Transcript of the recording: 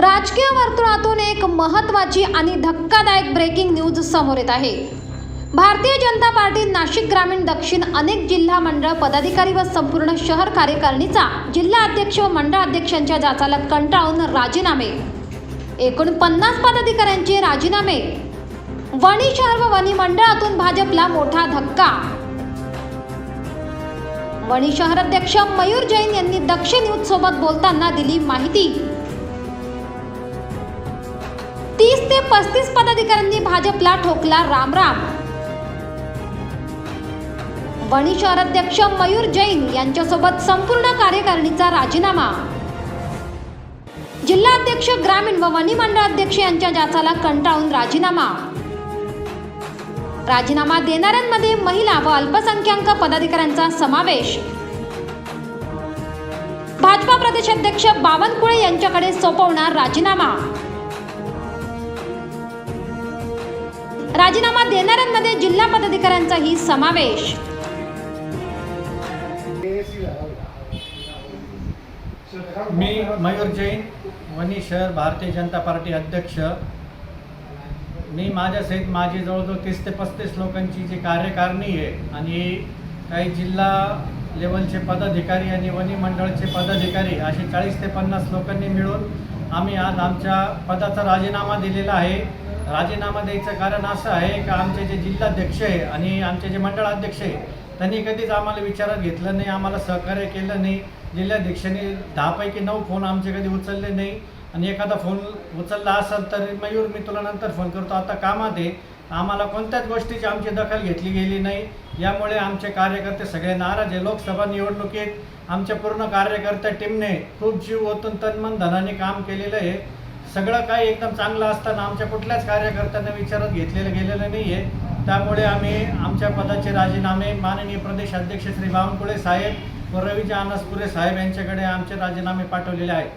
राजकीय वर्तुळातून एक महत्त्वाची आणि धक्कादायक ब्रेकिंग न्यूज समोर येत आहे. भारतीय जनता पार्टी नाशिक ग्रामीण दक्षिण अनेक जिल्हा मंडळ पदाधिकारी व संपूर्ण शहर कार्यकारिणीचा जिल्हा अध्यक्ष व मंडळ अध्यक्षांच्या जाचाला कंटाळून राजीनामे. एकूण पन्नास पदाधिकाऱ्यांचे राजीनामे. वणी शहर व वणी मंडळातून भाजपला मोठा धक्का. वणी शहर अध्यक्ष मयूर जैन यांनी दक्षिण न्यूज सोबत बोलताना दिली माहिती. तीस ते पस्तीस पदाधिकाऱ्यांनी भाजपला ठोकला रामराम. वणी शहराध्यक्ष मयूर जैन यांच्यासोबत संपूर्ण कार्यकारिणीचा राजीनामा. जिल्हाध्यक्ष ग्रामीण व वणी मंडळाध्यक्ष यांच्या जाचाला कंटाळून राजीनामा. राजीनामा देणाऱ्यांमध्ये महिला व अल्पसंख्याक पदाधिकाऱ्यांचा समावेश. भाजपा प्रदेशाध्यक्ष बावनकुळे यांच्याकडे सोपवणार राजीनामा. राजीनामा देणाऱ्यांमध्ये जिल्हा पदाधिकाऱ्यांचाही समावेश. मी मयूर जैन वणी शहर भारतीय जनता पार्टी अध्यक्ष. मी माझ्यासहित माझी जवळजवळ तीस ते पस्तीस लोकांची जी कार्यकारिणी आहे आणि काही जिल्हा लेवलचे पदाधिकारी आणि वनी मंडळाचे पदाधिकारी असे चाळीस ते पन्नास लोकांनी मिळून आम्ही आज आमच्या पदाचा राजीनामा दिलेला आहे. राजीनामा द्यायचं कारण असं आहे का आमचे जे जिल्हाध्यक्ष आहे आणि आमचे जे मंडळाध्यक्ष आहे त्यांनी कधीच आम्हाला विचारात घेतलं नाही आम्हाला सहकार्य केलं नाही. जिल्हाध्यक्षांनी दहापैकी नऊ फोन आमचे कधी उचलले नाही. आणि एखादा फोन उचलला असेल तर मयूर मी तुला नंतर फोन करतो. आता कामात आहे. आम्हाला कोणत्याच गोष्टीची आमची दखल घेतली गेली नाही. यामुळे आमचे कार्यकर्ते सगळे नाराज आहे. लोकसभा निवडणुकीत आमच्या पूर्ण कार्यकर्त्या टीमने खूप जीव ओतून तनमन धनाने काम केलेलं आहे. सगळं काही एकदम चांगलं असताना आमच्या कुठल्याच कार्यकर्त्यांना विचारात घेतलेलं गेलेलं नाही आहे त्यामुळे आम्ही आमच्या पदाचे राजीनामे माननीय प्रदेश अध्यक्ष श्री बावनकुळे साहेब व रवीजी अनसपुरे साहेब यांच्याकडे आमचे राजीनामे पाठवलेले आहेत.